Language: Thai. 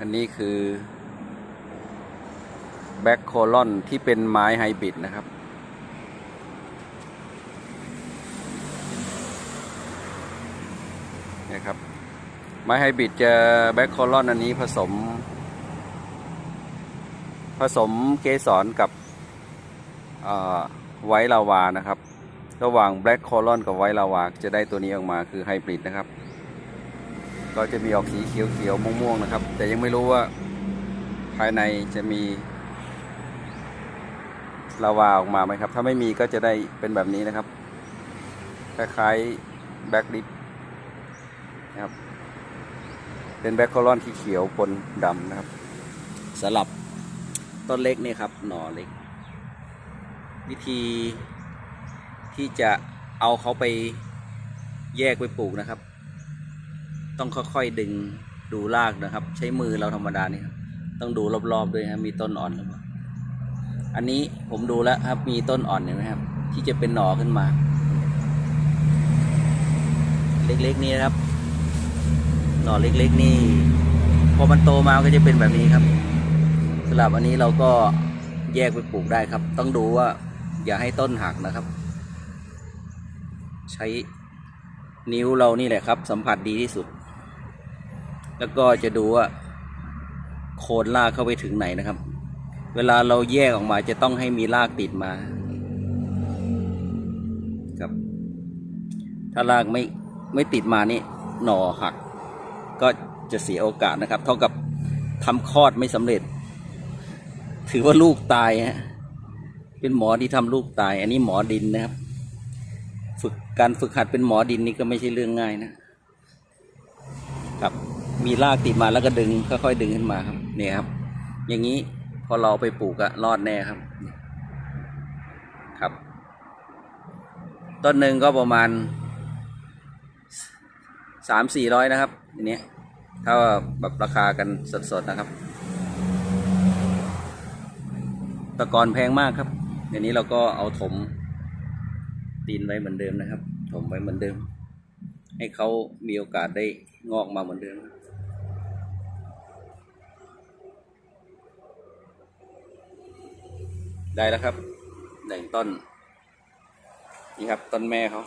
อันนี้คือแบ็คโคลอนที่เป็นไม้ไฮบริดนะครับ นะครับ ไม้ไฮบริดจะแบ็คโคลอนอันนี้ผสม ผสมเกสรกับไวท์ลาวานะครับ ระหว่างแบล็กโคลอนกับไวท์ลาวาจะได้ตัวนี้ออกมาคือไฮบริดนะครับ ก็จะมีออกสีเขียวๆม่วงๆนะครับ แต่ยังไม่รู้ว่าภายในจะมีลาวาออกมาไหมครับ ถ้าไม่มีก็จะได้เป็นแบบนี้นะครับ คล้ายๆแบ็กลิปนะครับ เป็นแบ็คโคลอนที่เขียวปนดำนะครับสลับต้นเล็กนี่ครับ หน่อเล็ก วิธีที่จะเอาเขาไปแยกไปปลูกนะครับ ต้องค่อยๆดึงดูรากนะครับ ใช้มือเราธรรมดานี่ครับต้องดูรอบๆด้วยครับมีต้นอ่อนหรือเปล่าอันนี้ผมดูแล้วครับ มีต้นอ่อนเห็นไหมครับ ที่จะเป็นหน่อขึ้นมา เล็กๆนี่นะครับ หน่อเล็กๆ นี่พอมันโตมาก็จะเป็นแบบนี้ครับสำหรับอันนี้เราก็แยกไปปลูกได้ครับ ต้องดูว่าอย่าให้ต้นหักนะครับ ใช้นิ้วเรานี่แหละครับ สัมผัสดีที่สุด แล้วก็จะดูว่าโคนรากเข้าไปถึงไหนนะครับ เวลาเราแยกออกมาจะต้องให้มีรากติดมาครับ ถ้ารากไม่ไม่ติดมานี่หน่อหัก ก็จะเสียโอกาสนะครับ เท่ากับทำคลอดไม่สำเร็จ ถือว่าลูกตายฮะเป็นหมอที่ทำลูกตาย อันนี้หมอดินนะครับ ฝึกการฝึกหัดเป็นหมอดินนี่ก็ไม่ใช่เรื่องง่ายนะครับ มีรากติดมาแล้วก็ดึงค่อยๆดึงขึ้นมาครับเนี่ยครับ อย่างนี้พอเราไปปลูกอะรอดแน่ครับ ครับ ต้นหนึ่งก็ประมาณสามสี่ร้อยนะครับอันนี้ถ้าแบบราคากันสดๆนะครับ ตะกอนแพงมากครับเดี๋ยวนี้เราก็เอาถมดินไว้เหมือนเดิมนะครับ ถมไว้เหมือนเดิม ให้เขามีโอกาสได้งอกมาเหมือนเดิมได้แล้วครับหนึ่งต้น นี่ครับต้นแม่เขา